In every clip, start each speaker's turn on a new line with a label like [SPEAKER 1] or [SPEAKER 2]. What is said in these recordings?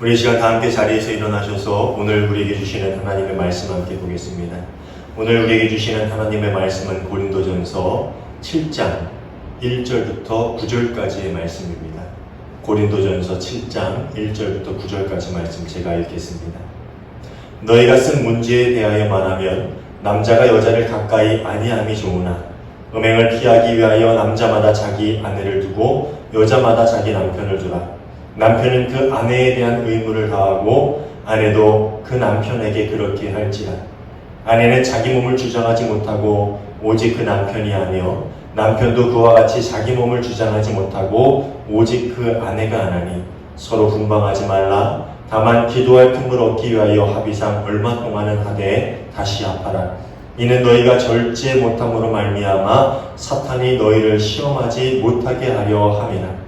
[SPEAKER 1] 우리 이 시간 다 함께 자리에서 일어나셔서 오늘 우리에게 주시는 하나님의 말씀 함께 보겠습니다. 오늘 우리에게 주시는 하나님의 말씀은 고린도전서 7장 1절부터 9절까지의 말씀입니다. 고린도전서 7장 1절부터 9절까지 말씀 제가 읽겠습니다. 너희가 쓴 문제에 대하여 말하면 남자가 여자를 가까이 아니함이 좋으나 음행을 피하기 위하여 남자마다 자기 아내를 두고 여자마다 자기 남편을 두라. 남편은 그 아내에 대한 의무를 다하고 아내도 그 남편에게 그렇게 할지라. 아내는 자기 몸을 주장하지 못하고 오직 그 남편이 아니요 남편도 그와 같이 자기 몸을 주장하지 못하고 오직 그 아내가 하나니 서로 분방하지 말라 다만 기도할 틈을 얻기 위하여 합의상 얼마 동안은 하되 다시 합하라 이는 너희가 절제 못함으로 말미암아 사탄이 너희를 시험하지 못하게 하려 함이라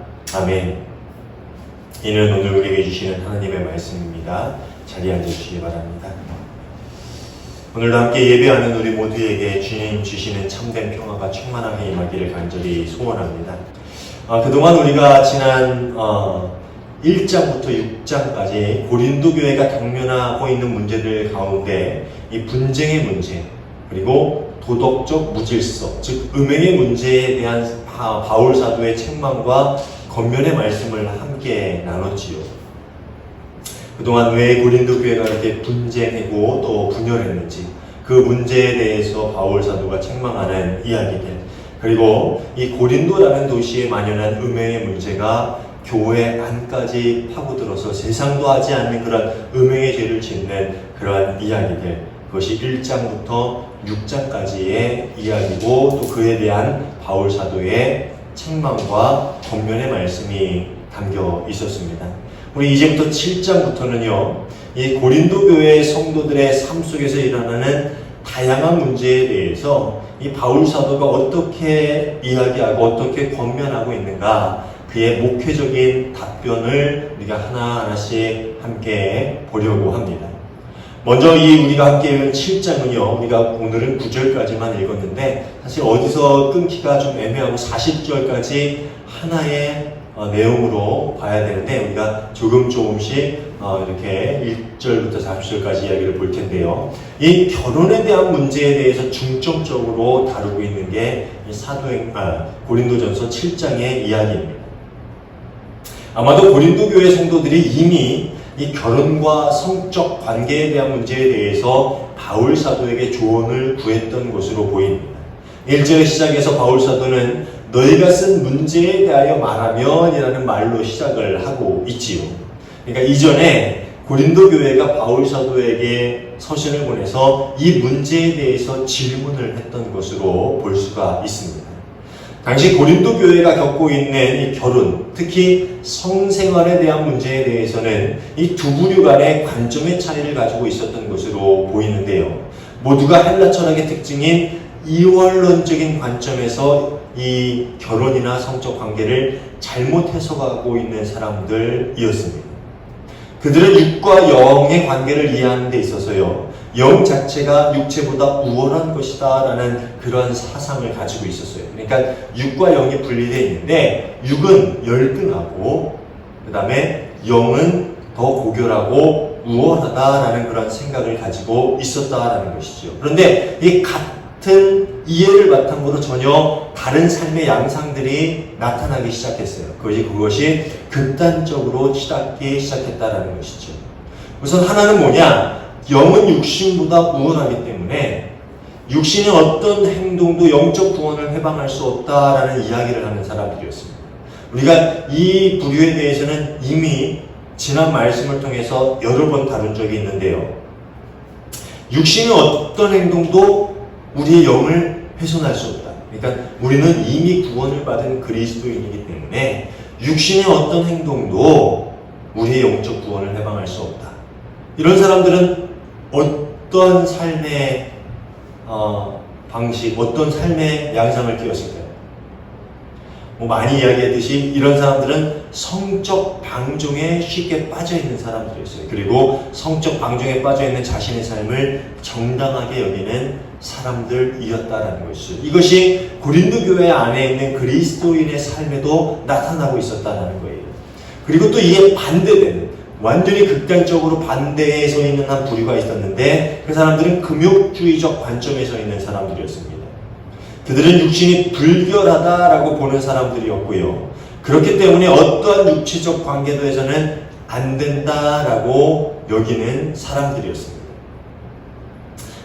[SPEAKER 1] 아멘. 이는 오늘 우리에게 주시는 하나님의 말씀입니다. 자리에 앉으시기 바랍니다. 오늘도 함께 예배하는 우리 모두에게 주님 주시는 참된 평화가 충만하게 임하기를 간절히 소원합니다. 아, 그동안 우리가 지난 어, 1장부터 6장까지 고린도 교회가 당면하고 있는 문제들 가운데 이 분쟁의 문제 그리고 도덕적 무질서 즉 음행의 문제에 대한 바, 바울 사도의 책망과 겉면의 말씀을 함께 나눴지요. 그동안 왜 고린도 교회가 이렇게 분쟁하고 또 분열했는지 그 문제에 대해서 바울 사도가 책망하는 이야기들 그리고 이 고린도라는 도시에 만연한 음행의 문제가 교회 안까지 파고들어서 세상도 하지 않는 그런 음행의 죄를 짓는 그러한 이야기들 그것이 1장부터 6장까지의 이야기고 또 그에 대한 바울 사도의 책망과 겉면의 말씀이 담겨 있었습니다. 우리 이제부터 7장부터는요, 이 고린도 교회의 성도들의 삶 속에서 일어나는 다양한 문제에 대해서 이 바울 사도가 어떻게 이야기하고 어떻게 권면하고 있는가 그의 목회적인 답변을 우리가 하나하나씩 함께 보려고 합니다. 먼저 이 우리가 함께 읽은 7장은요, 우리가 오늘은 9절까지만 읽었는데, 사실 어디서 끊기가 좀 애매하고 40절까지 하나의 어, 내용으로 봐야 되는데, 우리가 조금 조금씩 어, 이렇게 1절부터 40절까지 이야기를 볼 텐데요. 이 결혼에 대한 문제에 대해서 중점적으로 다루고 있는 게이 사도행, 아, 고린도전서 7장의 이야기입니다. 아마도 고린도 교회 성도들이 이미 이 결혼과 성적 관계에 대한 문제에 대해서 바울 사도에게 조언을 구했던 것으로 보입니다. 1절의 시작에서 바울 사도는 너희가 쓴 문제에 대하여 말하면이라는 말로 시작을 하고 있지요. 그러니까 이전에 고린도 교회가 바울 사도에게 서신을 보내서 이 문제에 대해서 질문을 했던 것으로 볼 수가 있습니다. 당시 고린도 교회가 겪고 있는 이 결혼, 특히 성생활에 대한 문제에 대해서는 이 두 부류 간의 관점의 차이를 가지고 있었던 것으로 보이는데요. 모두가 헬라 철학의 특징인 이원론적인 관점에서 이 결혼이나 성적 관계를 잘못 해석하고 있는 사람들이었습니다. 그들은 육과 영의 관계를 이해하는 데 있어서요. 영 자체가 육체보다 우월한 것이다 라는 그런 사상을 가지고 있었어요. 그러니까 육과 영이 분리되어 있는데 육은 열등하고 그 다음에 영은 더 고결하고 우월하다라는 그런 생각을 가지고 있었다라는 것이죠. 그런데 이 같은 이해를 바탕으로 전혀 다른 삶의 양상들이 나타나기 시작했어요. 그것이 그것이 극단적으로 치닫기 시작했다라는 것이죠. 우선 하나는 뭐냐? 영은 육신보다 우월하기 때문에 육신의 어떤 행동도 영적 구원을 해방할 수 없다라는 이야기를 하는 사람들이었습니다. 우리가 이 부류에 대해서는 이미 지난 말씀을 통해서 여러 번 다룬 적이 있는데요. 육신의 어떤 행동도 우리의 영을 훼손할 수 없다. 그러니까 우리는 이미 구원을 받은 그리스도인이기 때문에 육신의 어떤 행동도 우리의 영적 구원을 해방할 수 없다. 이런 사람들은 어떤 삶의 어, 방식, 어떤 삶의 양상을 띄웠을까요? 뭐 많이 이야기했듯이 이런 사람들은 성적 방종에 쉽게 빠져 있는 사람들이었어요. 그리고 성적 방종에 빠져 있는 자신의 삶을 정당하게 여기는 사람들이었다라는 것이죠. 이것이 고린도 교회 안에 있는 그리스도인의 삶에도 나타나고 있었다는 거예요. 그리고 또 이게 반대되는 완전히 극단적으로 반대에 서 있는 한 부류가 있었는데 그 사람들은 금욕주의적 관점에 서 있는 사람들이었습니다. 그들은 육신이 불결하다라고 보는 사람들이었고요. 그렇기 때문에 어떠한 육체적 관계도에서는 안 된다라고 여기는 사람들이었습니다.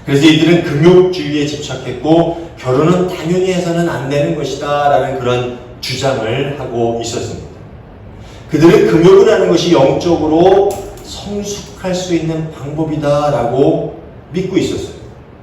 [SPEAKER 1] 그래서 이들은 금욕주의에 집착했고 결혼은 당연히 해서는 안 되는 것이다라는 그런 주장을 하고 있었습니다. 그들은 금욕을 하는 것이 영적으로 성숙할 수 있는 방법이다라고 믿고 있었어요.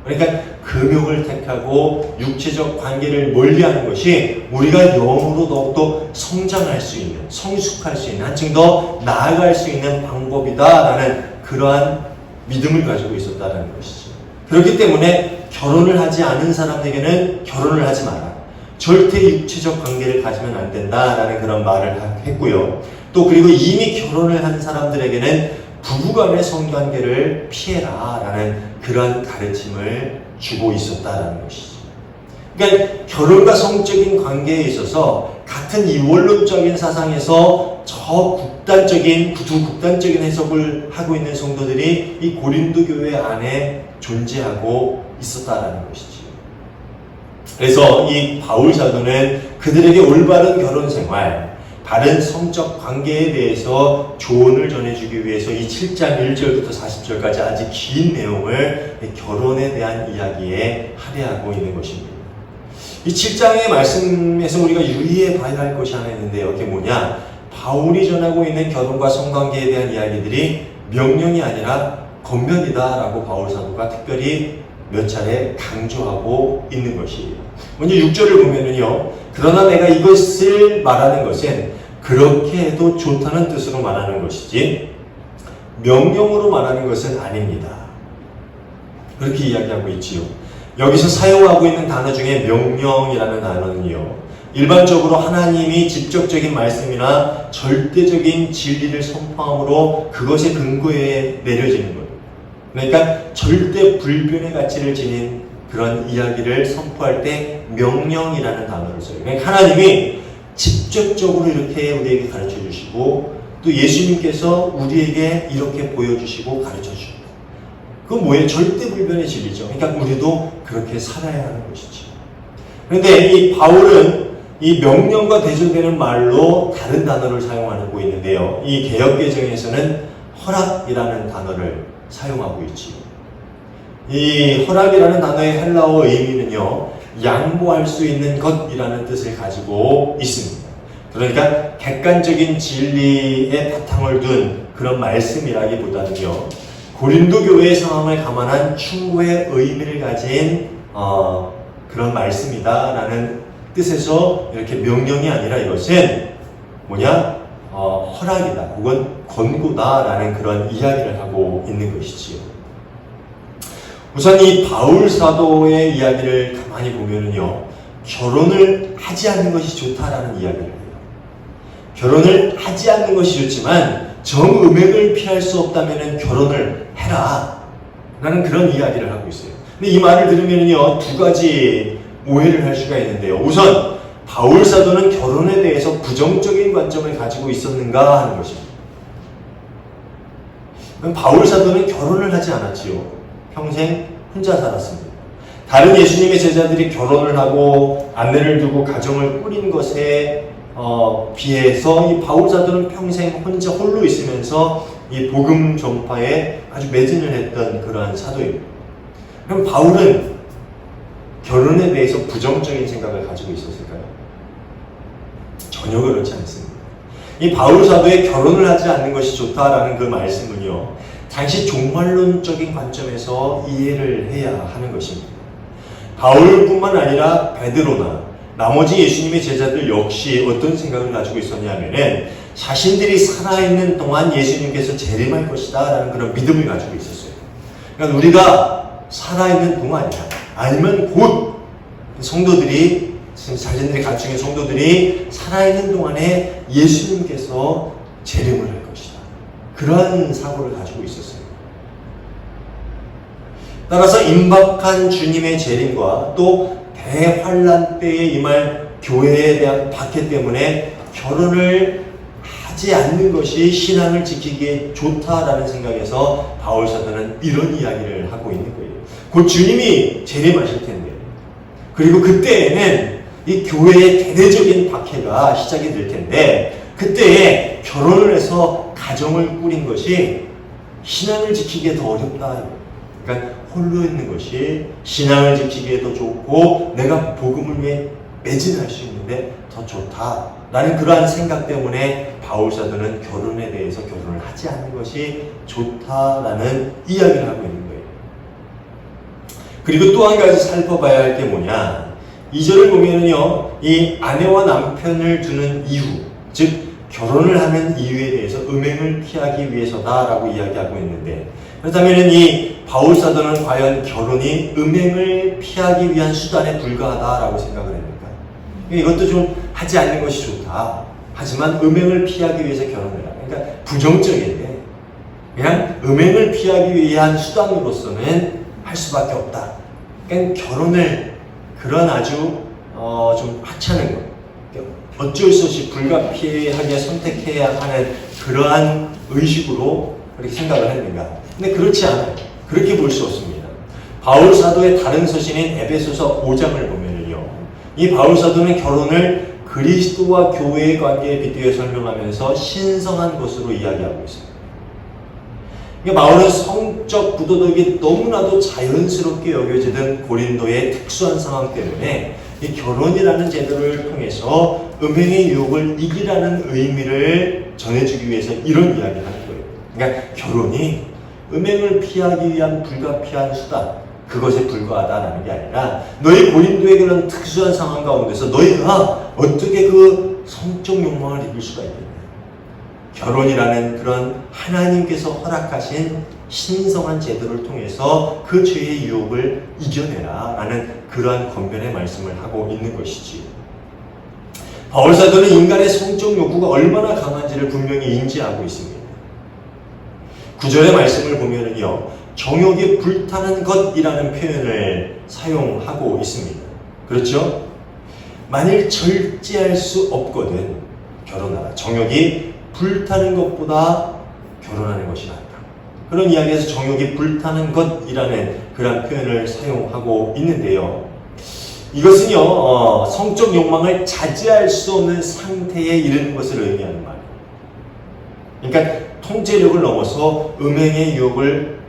[SPEAKER 1] 그러니까 금욕을 택하고 육체적 관계를 멀리하는 것이 우리가 영으로 더욱더 성장할 수 있는, 성숙할 수 있는, 한층 더 나아갈 수 있는 방법이다라는 그러한 믿음을 가지고 있었다는 것이죠. 그렇기 때문에 결혼을 하지 않은 사람에게는 결혼을 하지 마라. 절대 육체적 관계를 가지면 안 된다라는 그런 말을 했고요. 또 그리고 이미 결혼을 한 사람들에게는 부부간의 성관계를 피해라라는 그런 가르침을 주고 있었다라는 것이죠. 그러니까 결혼과 성적인 관계에 있어서 같은 이원론적인 사상에서 저 극단적인 두 극단적인 해석을 하고 있는 성도들이 이 고린도 교회 안에 존재하고 있었다라는 것이죠. 그래서 이 바울 사도는 그들에게 올바른 결혼 생활, 바른 성적 관계에 대해서 조언을 전해주기 위해서 이 7장 1절부터 40절까지 아주 긴 내용을 결혼에 대한 이야기에 할애하고 있는 것입니다. 이 7장의 말씀에서 우리가 유의해 봐야 할 것이 하나 있는데요. 그게 뭐냐? 바울이 전하고 있는 결혼과 성관계에 대한 이야기들이 명령이 아니라 권면이다라고 바울 사도가 특별히 몇 차례 강조하고 있는 것이에요. 먼저 6절을 보면은요. 그러나 내가 이것을 말하는 것은 그렇게 해도 좋다는 뜻으로 말하는 것이지 명령으로 말하는 것은 아닙니다. 그렇게 이야기하고 있지요. 여기서 사용하고 있는 단어 중에 명령이라는 단어는요. 일반적으로 하나님이 직접적인 말씀이나 절대적인 진리를 선포함으로 그것의 근거에 내려지는 것. 그러니까 절대 불변의 가치를 지닌 그런 이야기를 선포할 때 명령이라는 단어를 써요. 그러니까 하나님이 직접적으로 이렇게 우리에게 가르쳐 주시고 또 예수님께서 우리에게 이렇게 보여주시고 가르쳐 주고 그건 뭐예요? 절대 불변의 진리죠. 그러니까 우리도 그렇게 살아야 하는 것이죠. 그런데 이 바울은 이 명령과 대조되는 말로 다른 단어를 사용하고 있는데요. 이 개혁개정에서는 허락이라는 단어를 사용하고 있지요. 이 허락이라는 단어의 헬라어 의미는요, 양보할 수 있는 것이라는 뜻을 가지고 있습니다. 그러니까 객관적인 진리에 바탕을 둔 그런 말씀이라기보다는요, 고린도 교회의 상황을 감안한 충고의 의미를 가진 어, 그런 말씀이다라는 뜻에서 이렇게 명령이 아니라 이것은 뭐냐 어, 허락이다 혹은 권고다라는 그런 이야기를 하고 있는 것이지요. 우선 이 바울 사도의 이야기를 가만히 보면은요, 결혼을 하지 않는 것이 좋다라는 이야기를 해요. 결혼을 하지 않는 것이 좋지만 정음액을 피할 수 없다면 결혼을 해라. 라는 그런 이야기를 하고 있어요. 근데 이 말을 들으면요, 두 가지 오해를 할 수가 있는데요. 우선, 바울 사도는 결혼에 대해서 부정적인 관점을 가지고 있었는가 하는 것입니다. 바울 사도는 결혼을 하지 않았지요. 평생 혼자 살았습니다. 다른 예수님의 제자들이 결혼을 하고 아내를 두고 가정을 꾸린 것에 어, 비해서 이 바울 사도는 평생 혼자 홀로 있으면서 이 복음 전파에 아주 매진을 했던 그러한 사도입니다. 그럼 바울은 결혼에 대해서 부정적인 생각을 가지고 있었을까요? 전혀 그렇지 않습니다. 이 바울 사도의 결혼을 하지 않는 것이 좋다라는 그 말씀은요, 당시 종말론적인 관점에서 이해를 해야 하는 것입니다. 바울뿐만 아니라 베드로나 나머지 예수님의 제자들 역시 어떤 생각을 가지고 있었냐면은 자신들이 살아있는 동안 예수님께서 재림할 것이다 라는 그런 믿음을 가지고 있었어요. 그러니까 우리가 살아있는 동안이야. 아니면 곧 성도들이 자신들이 갖추인 성도들이 살아있는 동안에 예수님께서 재림을 할 것이다. 그러한 사고를 가지고 있었어요. 따라서 임박한 주님의 재림과 또 대환란 때에 임할 교회에 대한 박해 때문에 결혼을 하지 않는 것이 신앙을 지키기에 좋다라는 생각에서 바울 사도는 이런 이야기를 하고 있는 거예요. 곧 주님이 재림하실 텐데 그리고 그때에는 이 교회의 대대적인 박해가 시작이 될 텐데 그때에 결혼을 해서 가정을 꾸린 것이 신앙을 지키기에 더 어렵다. 그러니까 홀로 있는 것이 신앙을 지키기에 더 좋고 내가 복음을 위해 매진할 수 있는데 더 좋다 라는 그러한 생각 때문에 바울 사도는 결혼에 대해서 결혼을 하지 않는 것이 좋다라는 이야기를 하고 있는 거예요. 그리고 또 한 가지 살펴봐야 할 게 뭐냐? 이절을 보면은요, 이 아내와 남편을 두는 이유, 즉 결혼을 하는 이유에 대해서 음행을 피하기 위해서다라고 이야기하고 있는데 그렇다면 이 바울 사도는 과연 결혼이 음행을 피하기 위한 수단에 불과하다라고 생각을 합니까? 이것도 좀 하지 않는 것이 좋다. 하지만 음행을 피하기 위해서 결혼을 하라. 그러니까 부정적인데 그냥 음행을 피하기 위한 수단으로서는 할 수밖에 없다. 그러니까 결혼을 그런 아주 어, 좀 하찮은 것, 그러니까 어쩔 수 없이 불가피하게 선택해야 하는 그러한 의식으로 그렇게 생각을 했는가? 근데 그렇지 않아요. 그렇게 볼 수 없습니다. 바울 사도의 다른 서신인 에베소서 5장을 보면은요, 이 바울 사도는 결혼을 그리스도와 교회의 관계에 비교해 설명하면서 신성한 것으로 이야기하고 있습니다. 그러니까 바울은 성적 부도덕이 너무나도 자연스럽게 여겨지던 고린도의 특수한 상황 때문에 이 결혼이라는 제도를 통해서 음행의 유혹을 이기라는 의미를 전해주기 위해서 이런 이야기를 하는 거예요. 그러니까 결혼이 음행을 피하기 위한 불가피한 수단, 그것에 불과하다라는 게 아니라 너희 고린도의 그런 특수한 상황 가운데서 너희가 어떻게 그 성적 욕망을 이길 수가 있겠냐. 결혼이라는 그런 하나님께서 허락하신 신성한 제도를 통해서 그 죄의 유혹을 이겨내라 라는 그러한 권면의 말씀을 하고 있는 것이지요. 바울 사도는 인간의 성적 욕구가 얼마나 강한지를 분명히 인지하고 있습니다. 구절의 말씀을 보면은요, 정욕이 불타는 것이라는 표현을 사용하고 있습니다. 그렇죠? 만일 절제할 수 없거든 결혼하라. 정욕이 불타는 것보다 결혼하는 것이 낫다. 그런 이야기에서 정욕이 불타는 것이라는 그런 표현을 사용하고 있는데요. 이것은요, 어, 성적 욕망을 자제할 수 없는 상태에 이르는 것을 의미하는 말이에요. 그러니까 통제력을 넘어서 음행의 유혹을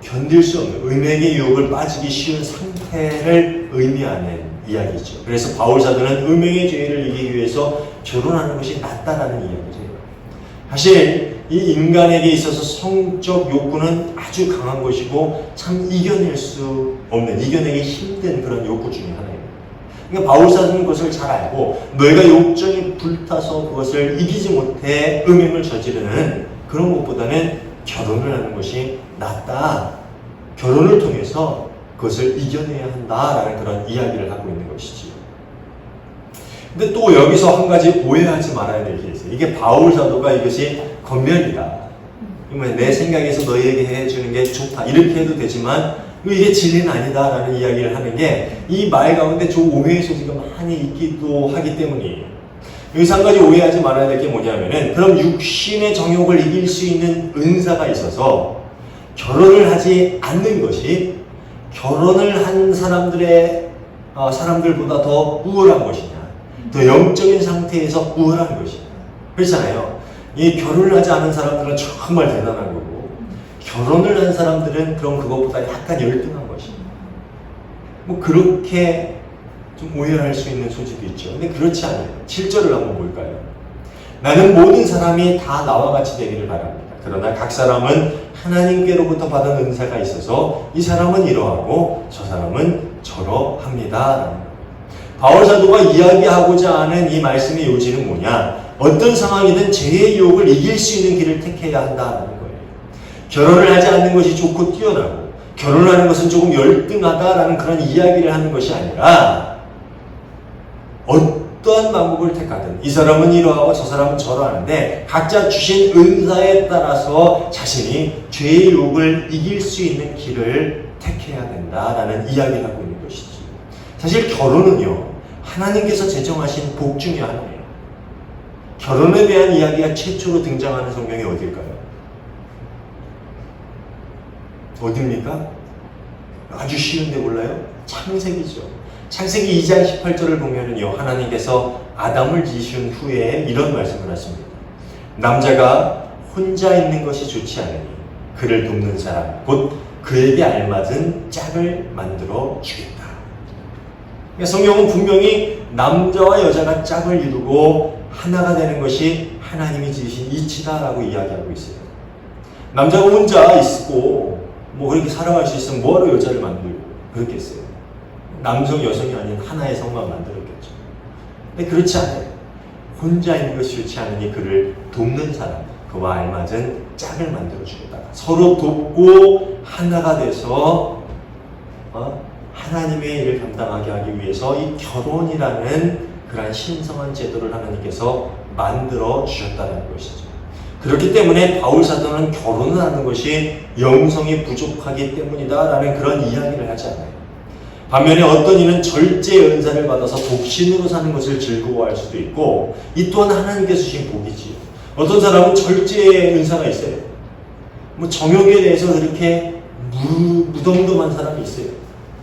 [SPEAKER 1] 견딜 수 없는 음행의 유혹을 빠지기 쉬운 상태를 의미하는 이야기죠. 그래서 바울 사도는 음행의 죄를 이기기 위해서 결혼하는 것이 낫다라는 이야기죠. 사실 이 인간에게 있어서 성적 욕구는 아주 강한 것이고 참 이겨낼 수 없는 이겨내기 힘든 그런 욕구 중에 하나입니다. 그러니까 바울 사도는 그것을 잘 알고 너희가 욕정이 불타서 그것을 이기지 못해 음행을 저지르는 그런 것보다는 결혼을 하는 것이 낫다. 결혼을 통해서 그것을 이겨내야 한다라는 그런 이야기를 하고 있는 것이지요. 근데 또 여기서 한 가지 오해하지 말아야 될 게 있어요. 이게 바울 사도가 이것이 겉면이다. 내 생각에서 너희에게 해주는 게 좋다. 이렇게 해도 되지만 이게 진리는 아니다라는 이야기를 하는 게 이 말 가운데 좀 오해의 소지가 많이 있기도 하기 때문이에요. 여기서 한 가지 오해하지 말아야 될 게 뭐냐면은 그럼 육신의 정욕을 이길 수 있는 은사가 있어서 결혼을 하지 않는 것이 결혼을 한 사람들의 어, 사람들보다 더 우월한 것이냐, 더 영적인 상태에서 우월한 것이냐. 그렇잖아요. 이 결혼을 하지 않은 사람들은 정말 대단한 거고 결혼을 한 사람들은 그럼 그것보다 약간 열등한 것이냐. 뭐 그렇게 좀 오해할 수 있는 소지도 있죠. 근데 그렇지 않아요. 7절을 한번 볼까요? 나는 모든 사람이 다 나와 같이 되기를 바랍니다. 그러나 각 사람은 하나님께로부터 받은 은사가 있어서 이 사람은 이러하고 저 사람은 저러합니다. 바울 사도가 이야기하고자 하는 이 말씀의 요지는 뭐냐? 어떤 상황이든 죄의 유혹을 이길 수 있는 길을 택해야 한다는 거예요. 결혼을 하지 않는 것이 좋고 뛰어나고 결혼하는 것은 조금 열등하다라는 그런 이야기를 하는 것이 아니라 어떠한 방법을 택하든 이 사람은 이러하고 저 사람은 저러하는데 각자 주신 은사에 따라서 자신이 죄의 유혹을 이길 수 있는 길을 택해야 된다라는 이야기를 하고 있는 것이지. 사실 결혼은요 하나님께서 제정하신 복 중의 하나예요. 결혼에 대한 이야기가 최초로 등장하는 성경이 어딜까요? 어딥니까? 아주 쉬운데 몰라요? 창세기죠. 창세기 2장 18절을 보면은요, 하나님께서 아담을 지으신 후에 이런 말씀을 하십니다. 남자가 혼자 있는 것이 좋지 않으니 그를 돕는 사람, 곧 그에게 알맞은 짝을 만들어 주겠다. 그러니까 성경은 분명히 남자와 여자가 짝을 이루고 하나가 되는 것이 하나님이 지으신 이치다라고 이야기하고 있어요. 남자가 혼자 있고 뭐 그렇게 살아갈 수 있으면 뭐하러 여자를 만들고 그렇겠어요. 남성 여성이 아닌 하나의 성만 만들었겠죠. 근데 그렇지 않아요. 혼자 있는 것이 좋지 않으니 그를 돕는 사람, 그와 알맞은 짝을 만들어 주겠다. 서로 돕고 하나가 돼서 어? 하나님의 일을 감당하게 하기 위해서 이 결혼이라는 그러한 신성한 제도를 하나님께서 만들어 주셨다는 것이죠. 그렇기 때문에 바울 사도는 결혼을 하는 것이 영성이 부족하기 때문이다라는 그런 이야기를 하지 않아요. 반면에 어떤 이는 절제 은사를 받아서 독신으로 사는 것을 즐거워할 수도 있고 이 또한 하나님께서 주신 복이지요. 어떤 사람은 절제의 은사가 있어요. 뭐 정욕에 대해서 그렇게 무, 무덤덤한 사람이 있어요.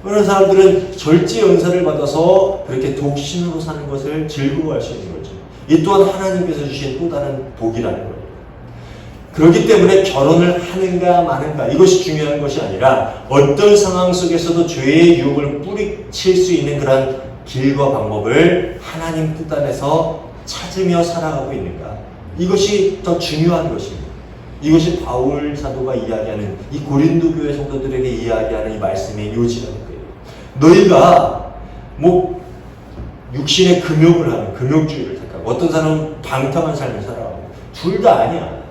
[SPEAKER 1] 그런 사람들은 절제 은사를 받아서 그렇게 독신으로 사는 것을 즐거워할 수 있는 거죠. 이 또한 하나님께서 주신 또 다른 복이라는 거예요. 그렇기 때문에 결혼을 하는가 마는가 이것이 중요한 것이 아니라 어떤 상황 속에서도 죄의 유혹을 뿌리칠 수 있는 그런 길과 방법을 하나님 뜻 안에서 찾으며 살아가고 있는가 이것이 더 중요한 것입니다. 이것이 바울 사도가 이야기하는 이 고린도 교회 성도들에게 이야기하는 이 말씀의 요지라는 거예요. 너희가 뭐 육신의 금욕을 하는 금욕주의를 택하고 어떤 사람은 방탕한 삶을 살아가고 둘 다 아니야.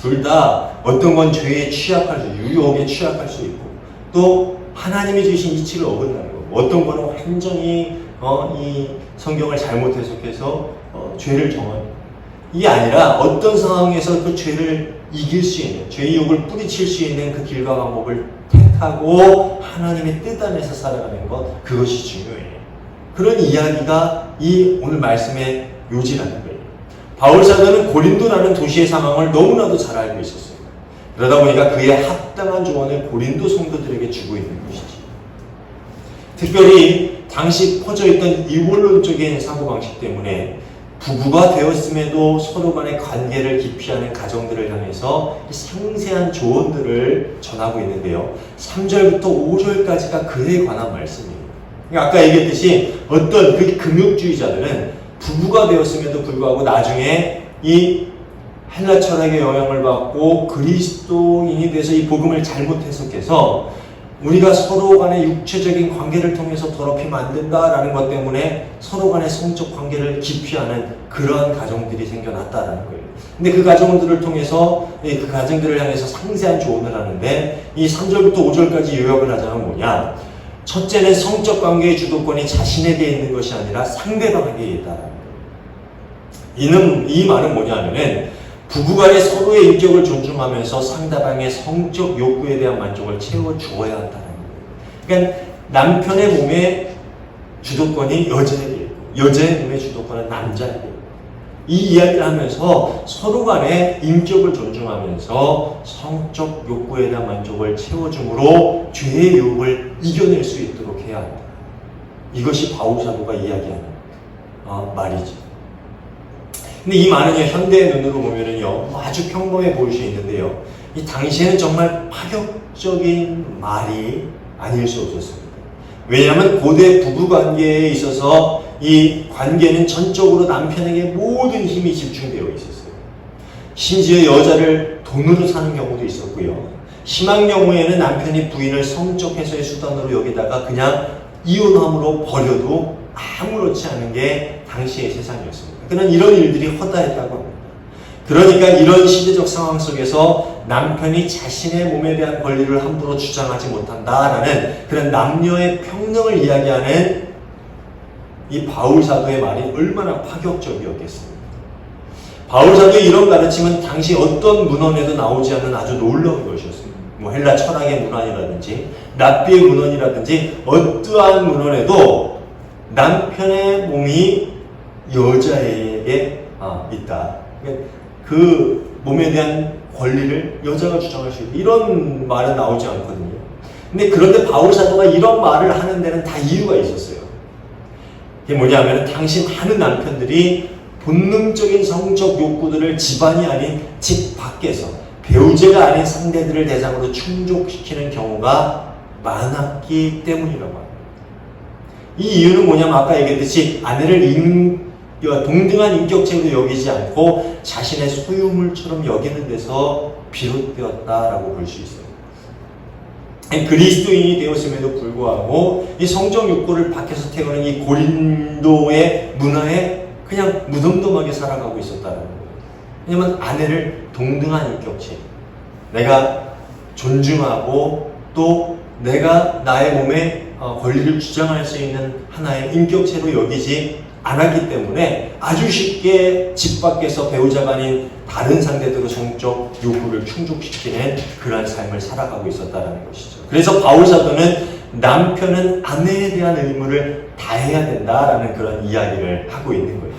[SPEAKER 1] 둘 다 어떤 건 죄에 취약할 수, 유혹에 취약할 수 있고 또 하나님이 주신 이치를 어긋나는 거고 어떤 거는 완전히 어, 이 성경을 잘못 해석해서 어, 죄를 정하는 이게 아니라 어떤 상황에서 그 죄를 이길 수 있는 죄의 욕을 뿌리칠 수 있는 그 길과 방법을 택하고 하나님의 뜻 안에서 살아가는 것 그것이 중요해요. 그런 이야기가 이 오늘 말씀의 요지라는 거예요. 바울 사도는 고린도라는 도시의 상황을 너무나도 잘 알고 있었어요. 그러다 보니까 그의 합당한 조언을 고린도 성도들에게 주고 있는 것이지. 특별히 당시 퍼져 있던 이원론적인 사고방식 때문에 부부가 되었음에도 서로 간의 관계를 기피하는 가정들을 향해서 상세한 조언들을 전하고 있는데요. 3절부터 5절까지가 그에 관한 말씀이에요. 그러니까 아까 얘기했듯이 어떤 그 금욕주의자들은 부부가 되었음에도 불구하고 나중에 이 헬라 철학의 영향을 받고 그리스도인이 돼서 이 복음을 잘못 해석해서 우리가 서로 간의 육체적인 관계를 통해서 더럽히면 안 된다라는 것 때문에 서로 간의 성적 관계를 기피하는 그러한 가정들이 생겨났다라는 거예요. 근데 그 가정들을 통해서 그 가정들을 향해서 상세한 조언을 하는데 이 3절부터 5절까지 요약을 하자면 뭐냐? 첫째는 성적 관계의 주도권이 자신에게 있는 것이 아니라 상대방에게 있다라는 거예요. 이는 이 말은 뭐냐면은 부부간에 서로의 인격을 존중하면서 상대방의 성적 욕구에 대한 만족을 채워 주어야 한다는 거예요. 그러니까 남편의 몸에 주도권이 여자에게 여자의 몸의 주도권은 남자에게 이 이야기를 하면서 서로 간에 인격을 존중하면서 성적 욕구에 대한 만족을 채워줌으로 죄의 유혹을 이겨낼 수 있도록 해야 한다. 이것이 바울 사도가 이야기하는 어, 말이지. 근데 이 말은요, 현대의 눈으로 보면은요, 아주 평범해 보일 수 있는데요. 이 당시에는 정말 파격적인 말이 아닐 수 없었습니다. 왜냐하면 고대 부부 관계에 있어서 이 관계는 전적으로 남편에게 모든 힘이 집중되어 있었어요. 심지어 여자를 돈으로 사는 경우도 있었고요. 심한 경우에는 남편이 부인을 성적 해소의 수단으로 여기다가 그냥 이혼함으로 버려도 아무렇지 않은 게 당시의 세상이었습니다. 그는 이런 일들이 허다했다고 합니다. 그러니까 이런 시대적 상황 속에서 남편이 자신의 몸에 대한 권리를 함부로 주장하지 못한다라는 그런 남녀의 평등을 이야기하는 이 바울 사도의 말이 얼마나 파격적이었겠습니까? 바울 사도의 이런 가르침은 당시 어떤 문헌에도 나오지 않는 아주 놀라운 것이었습니다. 뭐 헬라 철학의 문헌이라든지 랍비의 문헌이라든지 어떠한 문헌에도 남편의 몸이 여자에게 아, 있다. 그 몸에 대한 권리를 여자가 주장할 수 있다. 이런 말은 나오지 않거든요. 근데 그런데 바울 사도가 이런 말을 하는 데는 다 이유가 있었어요. 그게 뭐냐면 당시 많은 남편들이 본능적인 성적 욕구들을 집안이 아닌 집 밖에서 배우자가 아닌 상대들을 대상으로 충족시키는 경우가 많았기 때문이라고 합니다. 이 이유는 뭐냐면 아까 얘기했듯이 아내를 인, 동등한 인격체로 여기지 않고 자신의 소유물처럼 여기는 데서 비롯되었다라고 볼 수 있어요. 그리스도인이 되었음에도 불구하고 이 성적 욕구를 밖에서 태우는 이 고린도의 문화에 그냥 무덤덤하게 살아가고 있었다는 거예요. 왜냐면 아내를 동등한 인격체, 내가 존중하고 또 내가 나의 몸에 어, 권리를 주장할 수 있는 하나의 인격체로 여기지 않았기 때문에 아주 쉽게 집 밖에서 배우자가 아닌 다른 상대들의 성적 요구를 충족시키는 그러한 삶을 살아가고 있었다는 것이죠. 그래서 바울 사도는 남편은 아내에 대한 의무를 다해야 된다라는 그런 이야기를 하고 있는 거예요.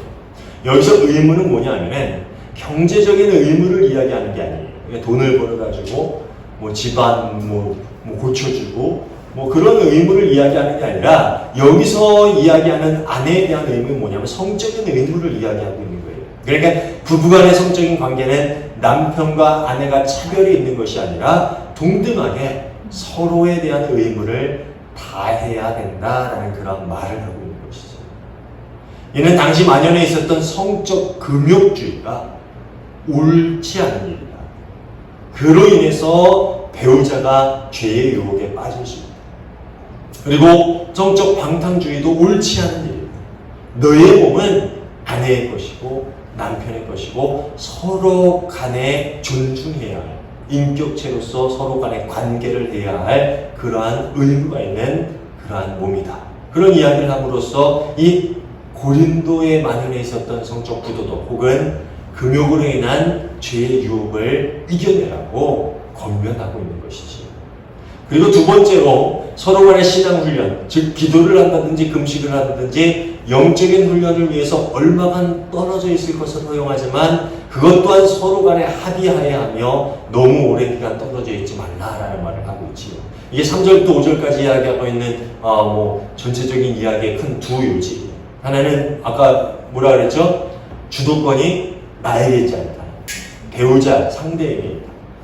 [SPEAKER 1] 여기서 의무는 뭐냐면은 경제적인 의무를 이야기하는 게 아니에요. 그러니까 돈을 벌어가지고 뭐 집안 뭐, 뭐 고쳐주고 뭐 그런 의무를 이야기하는 게 아니라 여기서 이야기하는 아내에 대한 의무는 뭐냐면 성적인 의무를 이야기하고 있는 거예요. 그러니까 부부간의 성적인 관계는 남편과 아내가 차별이 있는 것이 아니라 동등하게 서로에 대한 의무를 다해야 된다라는 그런 말을 하고 있는 것이죠. 이는 당시 만연에 있었던 성적 금욕주의가 옳지 않은 일이다. 그로 인해서 배우자가 죄의 유혹에 빠질 수 있다. 그리고 성적 방탕주의도 옳지 않은 일입니다. 너의 몸은 아내의 것이고 남편의 것이고 서로 간에 존중해야 할 인격체로서 서로 간에 관계를 해야 할 그러한 의무가 있는 그러한 몸이다. 그런 이야기를 함으로써 이 고린도에 만연해 있었던 성적 구도도 혹은 금욕으로 인한 죄의 유혹을 이겨내라고 권면하고 있는 것이지. 그리고 두 번째로 서로 간의 신앙 훈련, 즉 기도를 한다든지 금식을 한다든지 영적인 훈련을 위해서 얼마간 떨어져 있을 것을 허용하지만 그것 또한 서로 간에 합의하여야 하며 너무 오랜 기간 떨어져 있지 말라라는 말을 하고 있지요. 이게 3절부터 5절까지 이야기하고 있는 어, 뭐 전체적인 이야기의 큰 두 요지. 하나는 아까 뭐라 그랬죠? 주도권이 나에게 있지 않다. 배우자, 상대에게.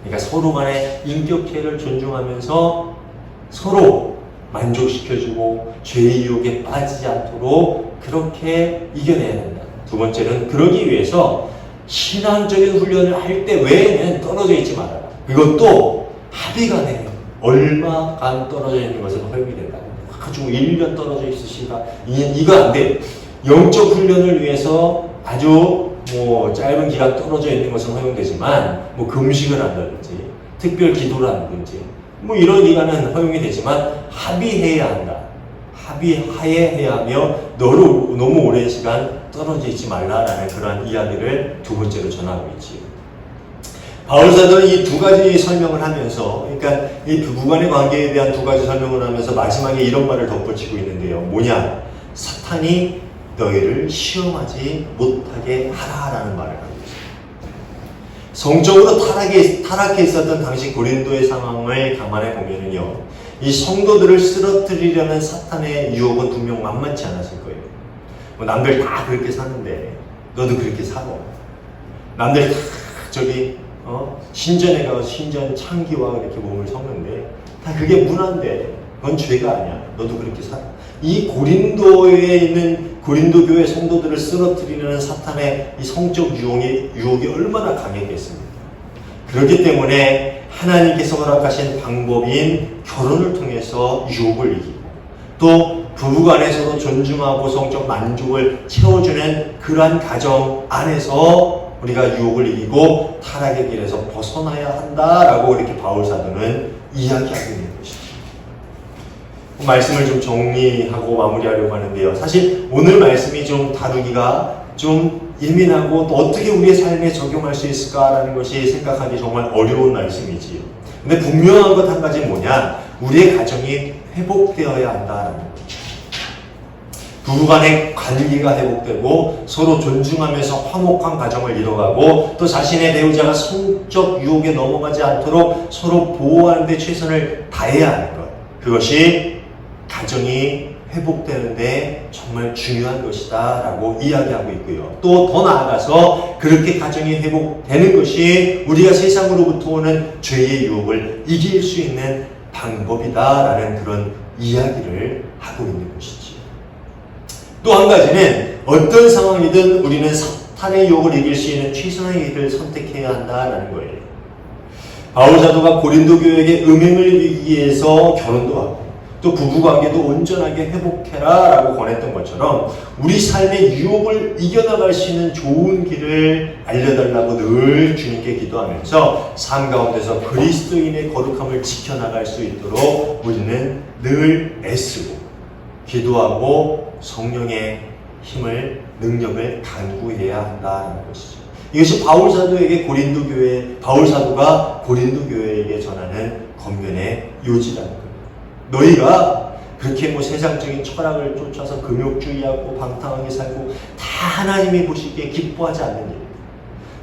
[SPEAKER 1] 그러니까 서로 간의 인격체를 존중하면서 서로 만족시켜주고 죄의 유혹에 빠지지 않도록 그렇게 이겨내야 된다. 두 번째는 그러기 위해서 신앙적인 훈련을 할 때 외에는 떨어져 있지 말아라. 그것도 합의 간에 얼마간 떨어져 있는 것은 허용이 된다고. 아주 1년 떨어져 있으시가 이거 안 돼. 영적 훈련을 위해서 아주 뭐 짧은 기간 떨어져 있는 것은 허용되지만 뭐 금식을 한다든지 특별 기도를 한다든지 뭐 이런 기간은 허용이 되지만 합의해야 한다. 합의하에 해야 하며 너로 너무 오랜 시간 떨어져 있지 말라라는 그러한 이야기를 두 번째로 전하고 있지요. 바울 사도는 이 두 가지 설명을 하면서, 그러니까 이 부부간의 관계에 대한 두 가지 설명을 하면서 마지막에 이런 말을 덧붙이고 있는데요. 뭐냐? 사탄이 너희를 시험하지 못하게 하라라는 말을 있습니다. 성적으로 타락해, 타락해 있었던 당시 고린도의 상황을 감안해 보면은요, 이 성도들을 쓰러뜨리려는 사탄의 유혹은 분명 만만치 않았을 거예요. 뭐 남들 다 그렇게 사는데 너도 그렇게 살아. 남들 다 저기 어? 신전에 가서 신전 창기와 이렇게 몸을 섞는데 다 그게 문화인데 그건 죄가 아니야. 너도 그렇게 살아. 이 고린도에 있는 고린도 교회 성도들을 쓰러뜨리는 사탄의 이 성적 유혹이, 유혹이 얼마나 강했겠습니까? 그렇기 때문에 하나님께서 허락하신 방법인 결혼을 통해서 유혹을 이기고 또 부부 간에서도 존중하고 성적 만족을 채워주는 그러한 가정 안에서 우리가 유혹을 이기고 타락의 길에서 벗어나야 한다라고 이렇게 바울 사도는 이야기하고 있는 것이죠. 말씀을 좀 정리하고 마무리하려고 하는데요. 사실 오늘 말씀이 좀 다루기가 좀 예민하고 또 어떻게 우리의 삶에 적용할 수 있을까라는 것이 생각하기 정말 어려운 말씀이지요. 근데 분명한 것 한 가지 뭐냐? 우리의 가정이 회복되어야 한다라는 거죠. 부부간의 관계가 회복되고 서로 존중하면서 화목한 가정을 이뤄가고 또 자신의 배우자가 성적 유혹에 넘어가지 않도록 서로 보호하는 데 최선을 다해야 하는 것. 그것이 가정이 회복되는데 정말 중요한 것이다 라고 이야기하고 있고요. 또 더 나아가서 그렇게 가정이 회복되는 것이 우리가 세상으로부터 오는 죄의 유혹을 이길 수 있는 방법이다 라는 그런 이야기를 하고 있는 것이지. 또 한 가지는 어떤 상황이든 우리는 사탄의 유혹을 이길 수 있는 최선의 길을 선택해야 한다라는 거예요. 바울 사도가 고린도 교회에게 음행을 이기기 위해서 결혼도 하고 또 부부관계도 온전하게 회복해라 라고 권했던 것처럼 우리 삶의 유혹을 이겨나갈 수 있는 좋은 길을 알려달라고 늘 주님께 기도하면서 삶 가운데서 그리스도인의 거룩함을 지켜나갈 수 있도록 우리는 늘 애쓰고 기도하고 성령의 힘을 능력을 간구해야 한다는 것이죠. 이것이 바울 사도에게 고린도 교회 바울 사도가 고린도 교회에게 전하는 권면의 요지라는 거예요. 너희가 그렇게 뭐 세상적인 철학을 쫓아서 금욕주의하고 방탕하게 살고 다 하나님이 보시기에 기뻐하지 않는 일.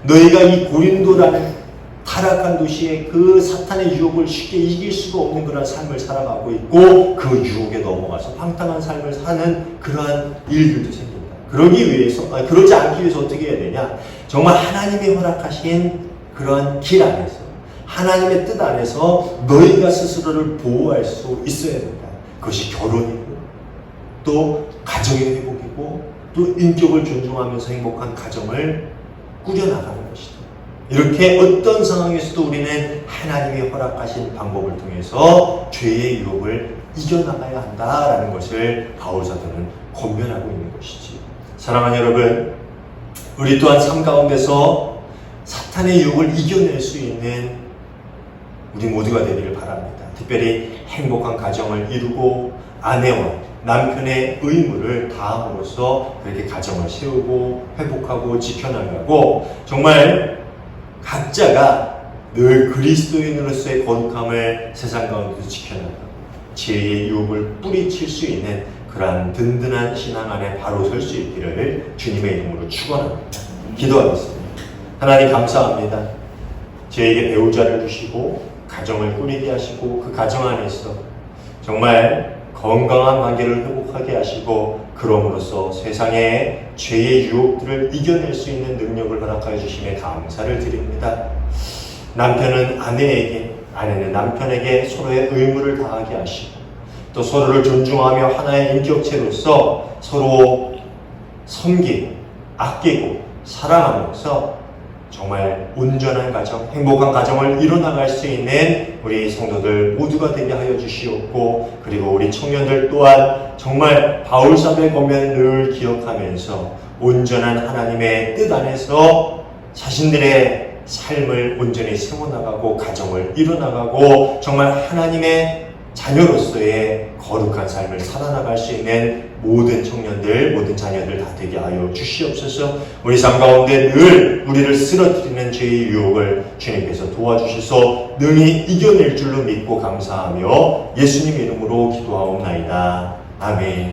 [SPEAKER 1] 너희가 이 고린도라는 타락한 도시에 그 사탄의 유혹을 쉽게 이길 수가 없는 그런 삶을 살아가고 있고 그 유혹에 넘어가서 방탕한 삶을 사는 그러한 일들도 생긴다. 그러기 위해서, 아니, 그러지 않기 위해서 어떻게 해야 되냐? 정말 하나님이 허락하신 그러한 길 안에서 하나님의 뜻 안에서 너희가 스스로를 보호할 수 있어야 된다. 그것이 결혼이고 또 가정의 회복이고 또 인격을 존중하면서 행복한 가정을 꾸려나가는 것이다. 이렇게 어떤 상황에서도 우리는 하나님이 허락하신 방법을 통해서 죄의 유혹을 이겨나가야 한다라는 것을 바울사도는 권면하고 있는 것이지. 사랑하는 여러분, 우리 또한 삶 가운데서 사탄의 유혹을 이겨낼 수 있는 우리 모두가 되기를 바랍니다. 특별히 행복한 가정을 이루고 아내와 남편의 의무를 다함으로써 그렇게 가정을 세우고 회복하고 지켜나가고 정말 각자가 늘 그리스도인으로서의 거룩함을 세상 가운데서 지켜나가고 죄의 유혹을 뿌리칠 수 있는 그러한 든든한 신앙 안에 바로 설 수 있기를 주님의 이름으로 축원합니다. 기도하겠습니다. 하나님 감사합니다. 저에게 배우자를 주시고 가정을 꾸리게 하시고 그 가정 안에서 정말 건강한 관계를 회복하게 하시고 그럼으로써 세상의 죄의 유혹들을 이겨낼 수 있는 능력을 허락하여 주심에 감사를 드립니다. 남편은 아내에게, 아내는 남편에게 서로의 의무를 다하게 하시고 또 서로를 존중하며 하나의 인격체로서 서로 섬기고 아끼고 사랑하면서 정말 온전한 가정, 행복한 가정을 이뤄나갈 수 있는 우리 성도들 모두가 되게 하여 주시옵고 그리고 우리 청년들 또한 정말 바울사도의 권면을 늘 기억하면서 온전한 하나님의 뜻 안에서 자신들의 삶을 온전히 세워나가고 가정을 이뤄나가고 정말 하나님의 자녀로서의 거룩한 삶을 살아나갈 수 있는 모든 청년들, 모든 자녀들 다 되게 하여 주시옵소서. 우리 삶 가운데 늘 우리를 쓰러뜨리는 죄의 유혹을 주님께서 도와주셔서 능히 이겨낼 줄로 믿고 감사하며 예수님 이름으로 기도하옵나이다. 아멘.